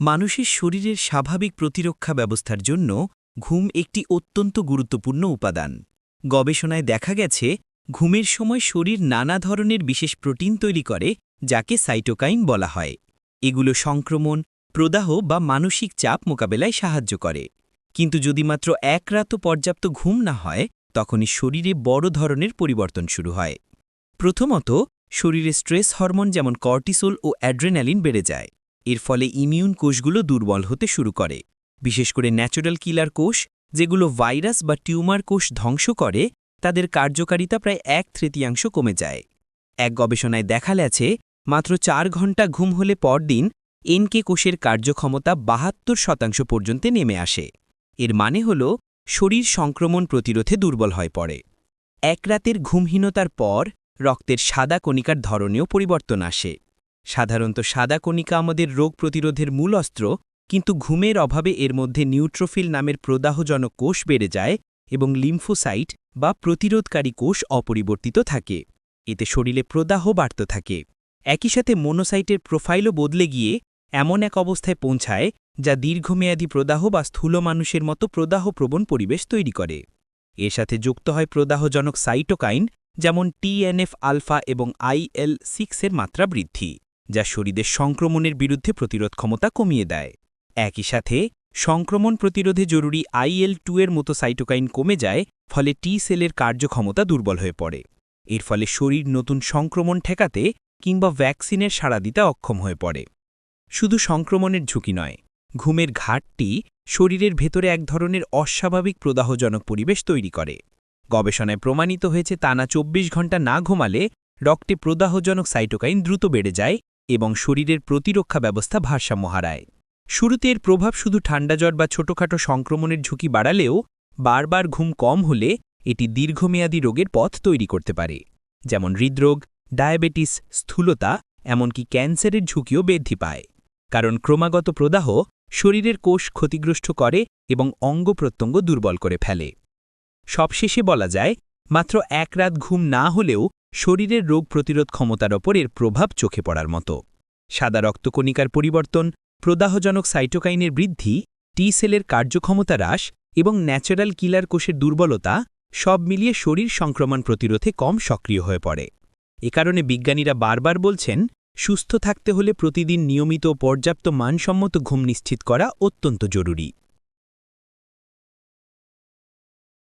মানুষের শরীরের স্বাভাবিক প্রতিরক্ষা ব্যবস্থার জন্য ঘুম একটি অত্যন্ত গুরুত্বপূর্ণ উপাদান। গবেষণায় দেখা গেছে, ঘুমের সময় শরীর নানা ধরনের বিশেষ প্রোটিন তৈরি করে, যাকে সাইটোকাইন বলা হয়। এগুলো সংক্রমণ, প্রদাহ বা মানসিক চাপ মোকাবেলায় সাহায্য করে। কিন্তু যদি মাত্র এক রাতও পর্যাপ্ত ঘুম না হয়, তখনই শরীরে বড় ধরনের পরিবর্তন শুরু হয়। প্রথমত, শরীরে স্ট্রেস হরমোন যেমন কর্টিসোল ও অ্যাড্রেনালিন বেড়ে যায়। এর ফলে ইমিউন কোষগুলো দুর্বল হতে শুরু করে। বিশেষ করে ন্যাচারাল কিলার কোষ, যেগুলো ভাইরাস বা টিউমার কোষ ধ্বংস করে, তাদের কার্যকারিতা প্রায় এক তৃতীয়াংশ কমে যায়। এক গবেষণায় দেখা গেছে, মাত্র চার ঘণ্টা ঘুম হলে পরদিন এনকে কোষের কার্যক্ষমতা বাহাত্তর শতাংশ পর্যন্ত নেমে আসে। এর মানে হল, শরীর সংক্রমণ প্রতিরোধে দুর্বল হয়ে পড়ে। এক রাতের ঘুমহীনতার পর, রক্তের সাদা কণিকার ধরনেও পরিবর্তন আসে। সাধারণত সাদা কণিকা আমাদের রোগ প্রতিরোধের মূল অস্ত্র, কিন্তু ঘুমের অভাবে এর মধ্যে নিউট্রোফিল নামের প্রদাহজনক কোষ বেড়ে যায় এবং লিম্ফোসাইট বা প্রতিরোধকারী কোষ অপরিবর্তিত থাকে। এতে শরীরে প্রদাহ বাড়তে থাকে। একই সাথে মোনোসাইটের প্রোফাইলও বদলে গিয়ে এমন এক অবস্থায় পৌঁছায় যা দীর্ঘমেয়াদী প্রদাহ বা স্থূল মানুষের মতো প্রদাহপ্রবণ পরিবেশ তৈরি করে। এর সাথে যুক্ত হয় প্রদাহজনক সাইটোকাইন, যেমন টিএনএফ আলফা এবং আইএল সিক্সের মাত্রা বৃদ্ধি। যা শরীরের সংক্রমণের বিরুদ্ধে প্রতিরোধ ক্ষমতা কমিয়ে দেয়। একই সাথে, সংক্রমণ প্রতিরোধে জরুরি আইএল টু এর মতো সাইটোকাইন কমে যায়, ফলে টি সেলের কার্যক্ষমতা দুর্বল হয়ে পড়ে। এর ফলে শরীর নতুন সংক্রমণ ঠেকাতে কিংবা ভ্যাকসিনের সাড়া দিতে অক্ষম হয়ে পড়ে। শুধু সংক্রমণের ঝুঁকি নয়, ঘুমের ঘাটটি শরীরের ভেতরে এক ধরনের অস্বাভাবিক প্রদাহজনক পরিবেশ তৈরি করে। গবেষণায় প্রমাণিত হয়েছে, টানা চব্বিশ ঘণ্টা না ঘুমালে রক্তে প্রদাহজনক সাইটোকাইন দ্রুত বেড়ে যায় এবং শরীরের প্রতিরক্ষা ব্যবস্থা ভারসাম্য হারায় শুরুতে এর প্রভাব শুধু ঠান্ডা জ্বর বা ছোটখাটো সংক্রমণের ঝুঁকি বাড়ালেও বারবার ঘুম কম হলে এটি দীর্ঘমেয়াদী রোগের পথ তৈরি করতে পারে, যেমন হৃদরোগ, ডায়াবেটিস, স্থূলতা, এমনকি ক্যান্সারের ঝুঁকিও বৃদ্ধি পায়। কারণ ক্রমাগত প্রদাহ শরীরের কোষ ক্ষতিগ্রস্ত করে এবং অঙ্গ প্রত্যঙ্গ দুর্বল করে ফেলে। সবশেষে বলা যায়, মাত্র এক রাত ঘুম না হলেও শরীরের রোগ প্রতিরোধ ক্ষমতার ওপর এর প্রভাব চোখে পড়ার মতো। সাদা রক্তকণিকার পরিবর্তন, প্রদাহজনক সাইটোকাইনের বৃদ্ধি টি সেলের কার্যক্ষমতা হ্রাস এবং ন্যাচারাল কিলার কোষের দুর্বলতা সব মিলিয়ে শরীর সংক্রমণ প্রতিরোধে কম সক্রিয় হয়ে পড়ে। এ কারণে বিজ্ঞানীরা বারবার বলছেন, সুস্থ থাকতে হলে প্রতিদিন নিয়মিত পর্যাপ্ত মানসম্মত ঘুম নিশ্চিত করা অত্যন্ত জরুরি।